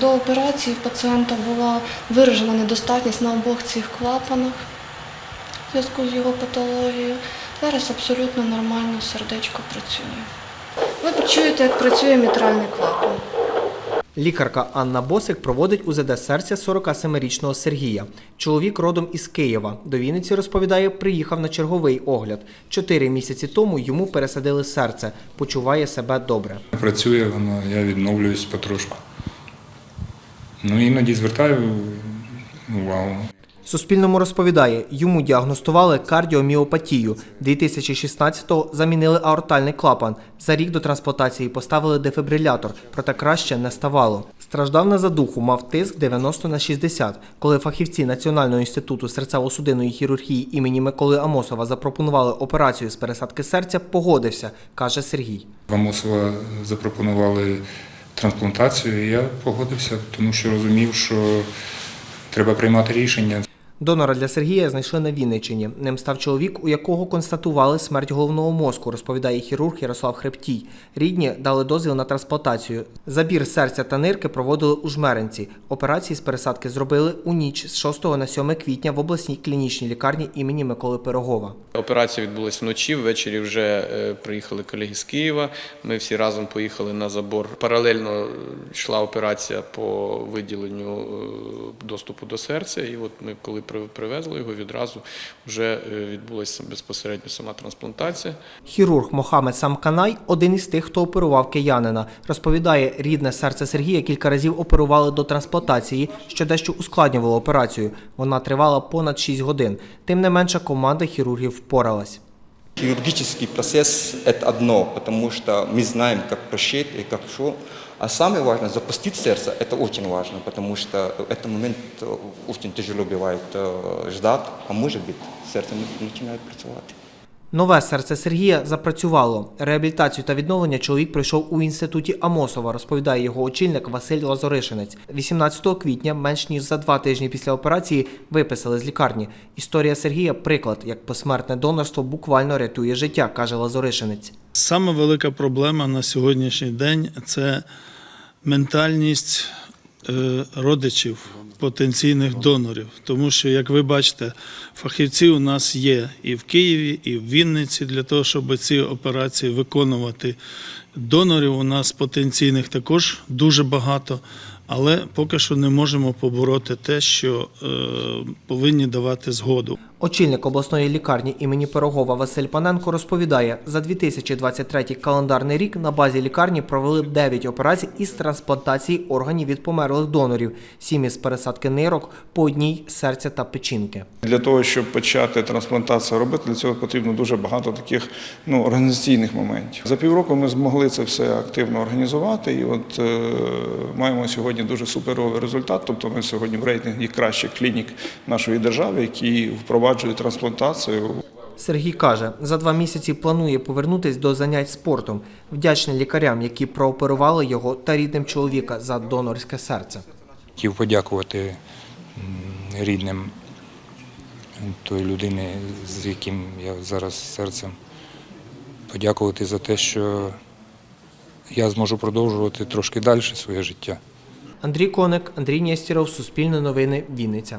До операції в пацієнта була виражена недостатність на обох цих клапанах в зв'язку з його патологією. Зараз абсолютно нормально сердечко працює. Ви почуєте, як працює мітральний клапан. Лікарка Анна Босик проводить УЗД серця 47-річного Сергія. Чоловік родом із Києва. До Вінниці розповідає, приїхав на черговий огляд. Чотири місяці тому йому пересадили серце. Почуває себе добре. Працює воно, я відновлююсь потрошку. Ну іноді звертаю увагу. Суспільному розповідає, йому діагностували кардіоміопатію. 2016-го замінили аортальний клапан. За рік до трансплантації поставили дефібрилятор, проте краще не ставало. Страждав на задуху, мав тиск 90 на 60. Коли фахівці Національного інституту серцево-судинної хірургії імені Миколи Амосова запропонували операцію з пересадки серця, погодився, каже Сергій. Амосова запропонували трансплантацію, і я погодився, тому що розумів, що треба приймати рішення. Донора для Сергія знайшли на Вінниччині. Ним став чоловік, у якого констатували смерть головного мозку, розповідає хірург Ярослав Хребтій. Рідні дали дозвіл на трансплантацію. Забір серця та нирки проводили у Жмеринці. Операції з пересадки зробили у ніч з 6 на 7 квітня в обласній клінічній лікарні імені Миколи Пирогова. Операція відбулася вночі. Ввечері вже е, приїхали колеги з Києва. Ми всі разом поїхали на забор. Паралельно е, йшла операція по виділенню е, доступу до серця. І от ми, коли привезли його, відразу вже е, відбулася безпосередньо сама трансплантація. Хірург Мохамед Самканай один із тих, хто оперував киянина. Розповідає, рідне серце Сергія кілька разів оперували до трансплантації, що дещо ускладнювало операцію. Вона тривала понад 6 годин. Тим не менше, команда хірургів впоралась. Хирургический процесс – это одно, потому что мы знаем, как просчет и как что. А самое важное – запустить сердце – это очень важно, потому что в этот момент э, очень тяжело бывает э, ждать, а может быть, сердце не- начинает працювати. Нове серце Сергія запрацювало. Реабілітацію та відновлення чоловік пройшов у інституті Амосова, розповідає його очільник Василь Лазоришинець. 18 квітня, менш ніж за два тижні після операції, виписали з лікарні. Історія Сергія приклад, як посмертне донорство буквально рятує життя, каже Лазоришинець. Саме велика проблема на сьогоднішній день це ментальність е, родичів, потенційних донорів. Тому що, як ви бачите, фахівці у нас є і в Києві, і в Вінниці для того, щоб ці операції виконувати. Донорів у нас потенційних також дуже багато, але поки що не можемо побороти те, що е, повинні давати згоду. Очільник обласної лікарні імені Пирогова Василь Паненко розповідає, за 2023 календарний рік на базі лікарні провели 9 операцій із трансплантації органів від померлих донорів, 7 із пересадки нирок, по одній серця та печінки. Для того, щоб почати трансплантацію робити, для цього потрібно дуже багато таких ну, організаційних моментів. За півроку ми змогли це все активно організувати, і от е, маємо сьогодні дуже суперовий результат. Тобто ми сьогодні в рейтингі кращих клінік нашої держави, які впроваджують трансплантацію. Сергій каже, за два місяці планує повернутись до занять спортом. Вдячний лікарям, які прооперували його та рідним чоловіка за донорське серце. Хотів подякувати рідним тої людини, з яким я зараз серцем. Подякувати за те, що я зможу продовжувати трошки далі своє життя. Андрій Коник, Андрій Нєстіров, Суспільне новини, Вінниця.